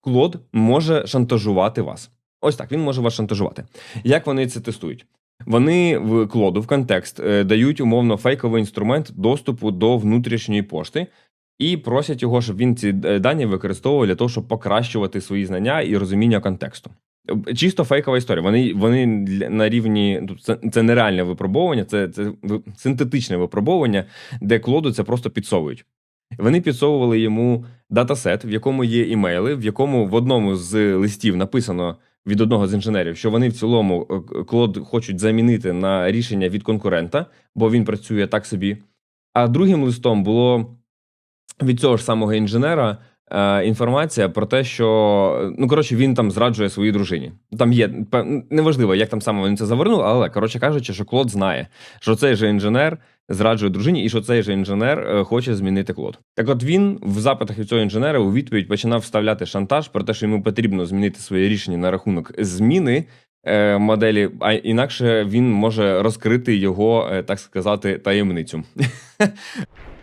Клод може шантажувати вас. Ось так, він може вас шантажувати. Як вони це тестують? Вони в клоду в контекст е, дають умовно фейковий інструмент доступу до внутрішньої пошти і просять його, щоб він ці е, дані використовував для того, щоб покращувати свої знання і розуміння контексту. Е, Чисто фейкова історія. Вони, вони на рівні це, це нереальне випробовування, це, це синтетичне випробовування, де клоду це просто підсовують. Вони підсовували йому датасет, в якому є імейли, в якому в одному з листів написано від одного з інженерів, що вони в цілому е, клод хочуть замінити на рішення від конкурента, бо він працює так собі. А другим листом було від цього ж самого інженера е, інформація про те, що ну коротше він там зраджує своїй дружині. Там є неважливо, як там саме вони це завернули, але коротше кажучи, що Клод знає, що цей же інженер зраджує дружині, і що цей же інженер е, хоче змінити Клод. Так, от він в запитах від цього інженера у відповідь починав вставляти шантаж про те, що йому потрібно змінити своє рішення на рахунок зміни. е, Моделі, а інакше він може розкрити його, е, так сказати, таємницю.